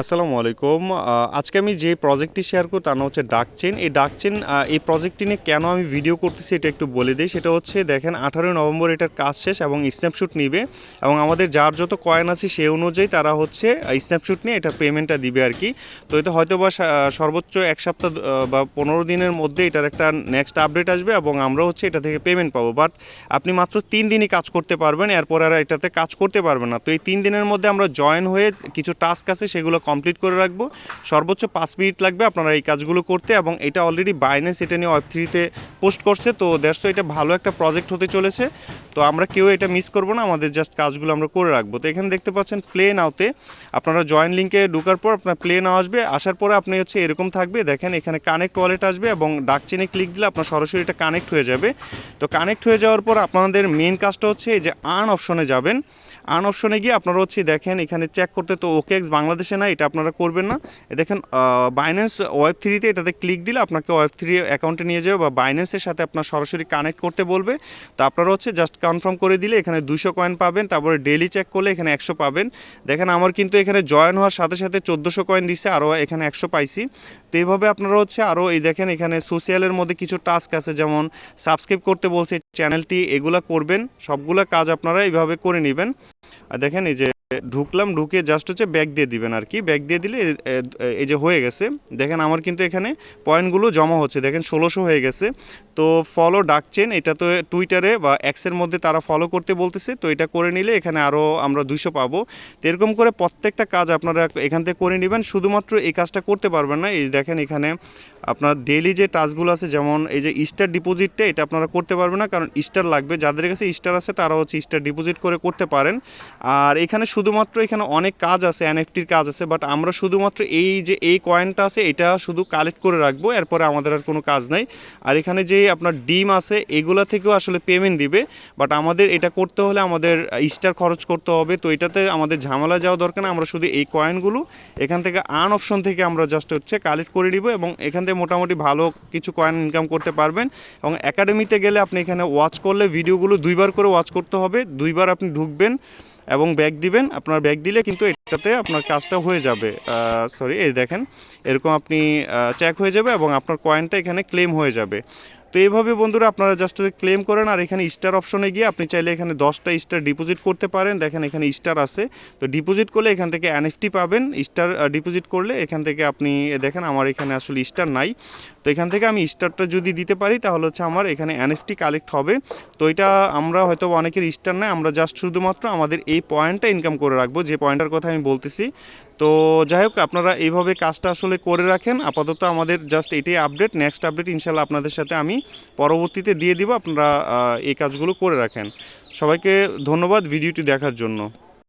আসসালামু আলাইকুম। আজকে আমি যে প্রজেক্টটি শেয়ার করব তার নাম হচ্ছে ডাক চেন এই ডাক চেন এই প্রজেক্টটি নিয়ে কেন আমি ভিডিও করতেছি এটা একটু বলে দিই। সেটা হচ্ছে, দেখেন, আঠারোই নভেম্বর এটার কাজ শেষ এবং স্ন্যাপশুট নিবে এবং আমাদের যার যত কয়েন আছে সে অনুযায়ী তারা হচ্ছে স্ন্যাপশুট নিয়ে এটা পেমেন্টটা দিবে আর কি। তো এটা হয়তো বা সর্বোচ্চ এক সপ্তাহ বা পনেরো দিনের মধ্যে এটার একটা নেক্সট আপডেট আসবে এবং আমরা হচ্ছে এটা থেকে পেমেন্ট পাবো। বাট আপনি মাত্র তিন দিনই কাজ করতে পারবেন, এরপর আর এটাতে কাজ করতে পারবেন না। তো এই তিন দিনের মধ্যে আমরা জয়েন হয়ে কিছু টাস্ক আছে সেগুলো কমপ্লিট করে রাখব। সর্বোচ্চ পাঁচ মিনিট লাগবে আপনারা এই কাজগুলো করতে এবং এটা অলরেডি বাইন্যান্স এটা নিয়ে ওয়েব থ্রিতে পোস্ট করছে। তো দেড়শো এটা ভালো একটা প্রজেক্ট হতে চলেছে। তো আমরা কেউ এটা মিস করব না, আমাদের জাস্ট কাজগুলো আমরা করে রাখব। তো এখানে দেখতে পাচ্ছেন প্লে নাওতে আপনারা জয়েন লিঙ্কে ঢোকার পর আপনার প্লে নাও আসবে। আসার পরে আপনি হচ্ছে এরকম থাকবে, দেখেন এখানে কানেক্ট ওয়ালেট আসবে এবং ডাক চেনে ক্লিক দিলে আপনার সরাসরি এটা কানেক্ট হয়ে যাবে। তো কানেক্ট হয়ে যাওয়ার পর আপনাদের মেন কাজটা হচ্ছে এই যে আর্ন অপশনে যাবেন। আর্ন অপশনে গিয়ে আপনারা হচ্ছে দেখেন এখানে চেক করতে তো ওকেএক্স বাংলাদেশে না এটা আপনারা করবেন না। দেখেন বাইন্যান্স ওয়েব থ্রিতে এটাতে ক্লিক দিলে আপনাকে ওয়েব থ্রি অ্যাকাউন্টে নিয়ে যাবে বা বাইন্যান্সের সাথে আপনার সরাসরি কানেক্ট করতে বলবে। তো আপনারা হচ্ছে জাস্ট কনফার্ম করে দিলে এখানে দুশো কয়েন পাবেন, তারপরে ডেলি চেক করলে এখানে একশো পাবেন। দেখেন, আমার কিন্তু এখানে জয়েন হওয়ার সাথে সাথে চোদ্দোশো কয়েন দিচ্ছে আরও এখানে একশো পাইছি। তো এইভাবে আপনারা হচ্ছে আরও এই দেখেন, এখানে সোশ্যালের মধ্যে কিছু টাস্ক আছে, যেমন সাবস্ক্রাইব করতে বলছে চ্যানেলটি এগুলা করবেন, সবগুলা কাজ আপনারা এইভাবে করে নেবেন। আর দেখেন, এই যে ঢুকলাম, ঢুকে জাস্ট হচ্ছে ব্যাগ দিয়ে দিবেন আর কি। ব্যাগ দিয়ে দিলে এই যে হয়ে গেছে। দেখেন আমার কিন্তু এখানে পয়েন্টগুলো জমা হচ্ছে। দেখেন ষোলোশো হয়ে গেছে। তো ফলো ডাকছেন, এটা তো টুইটারে বা এক্সের মধ্যে তারা ফলো করতে বলতেছে। তো এটা করে নিলে এখানে আরও আমরা দুইশো পাবো। তো এরকম করে প্রত্যেকটা কাজ আপনারা এখান থেকে করে নেবেন। শুধুমাত্র এই কাজটা করতে পারবেন না। এই দেখেন এখানে আপনার ডেইলি যে টাস্কগুলো আছে, যেমন এই যে স্টার ডিপোজিটটা এটা আপনারা করতে পারবেন না, কারণ স্টার লাগবে। যাদের কাছে স্টার আছে তারা হচ্ছে স্টার ডিপোজিট করে করতে পারেন। আর এখানে শুধুমাত্র এখানে অনেক কাজ আছে এনএফটির কাজ আছে বাট আমরা শুধুমাত্র এই যে, এই কয়েনটা আছে, এটা শুধু কালেক্ট করে রাখব, এরপরে আমাদের আর কোনো কাজ নাই। আর এখানে যে আপনার ডিম আছে, এগুলা থেকেও আসলে পেমেন্ট দিবে বাট আমাদের এটা করতে হলে আমাদের স্টার খরচ করতে হবে। তো এটাতে আমাদের ঝামেলা যাওয়া দরকার না, আমরা শুধু এই কয়েনগুলো এখান থেকে আন অপশন থেকে আমরা জাস্ট হচ্ছে কালেক্ট করে নিব এবং এখান থেকে মোটামুটি ভালো কিছু কয়েন ইনকাম করতে পারবেন এবং একাডেমিতে গেলে আপনি এখানে ওয়াচ করলে ভিডিওগুলো দুইবার করে ওয়াচ করতে হবে, দুইবার আপনি ঢুকবেন এবং ব্যাগ দিবেন। আপনার ব্যাগ দিলে কিন্তু এটাতে আপনার কাজটা হয়ে যাবে। সরি এই দেখেন, এরকম আপনি চেক হয়ে যাবে এবং আপনার কয়েনটা এখানে ক্লেম হয়ে যাবে। তো এইভাবে বন্ধুরা আপনারা জাস্ট ক্লেম করেন আর এখানে স্টার অপশনে গিয়ে আপনি চাইলে এখানে দশটা স্টার ডিপোজিট করতে পারেন। দেখেন এখানে স্টার আছে। তো ডিপোজিট করলে এখান থেকে এনএফটি পাবেন। স্টার ডিপোজিট করলে এখান থেকে আপনি দেখেন আমার এখানে আসলে স্টার নাই। তো এখান থেকে আমি স্টারটা যদি দিতে পারি, তাহলে হচ্ছে আমার এখানে এনএফটি কালেক্ট হবে। তো এটা আমরা হয়তো অনেকের স্টার নাই আমরা জাস্ট শুধুমাত্র আমাদের এই পয়েন্টটা ইনকাম করে রাখব। যে পয়েন্টটার কথা আমি বলতেছি। তো যাই হোক, আপনারা এইভাবে কাজটা আসলে করে রাখেন। আপাতত আমাদের জাস্ট এটাই আপডেট নেক্সট আপডেট ইনশাল্লাহ আপনাদের সাথে আমি পরবর্তীতে দিয়ে দিব। আপনারা এই কাজগুলো করে রাখেন। সবাইকে ধন্যবাদ ভিডিওটি দেখার জন্য।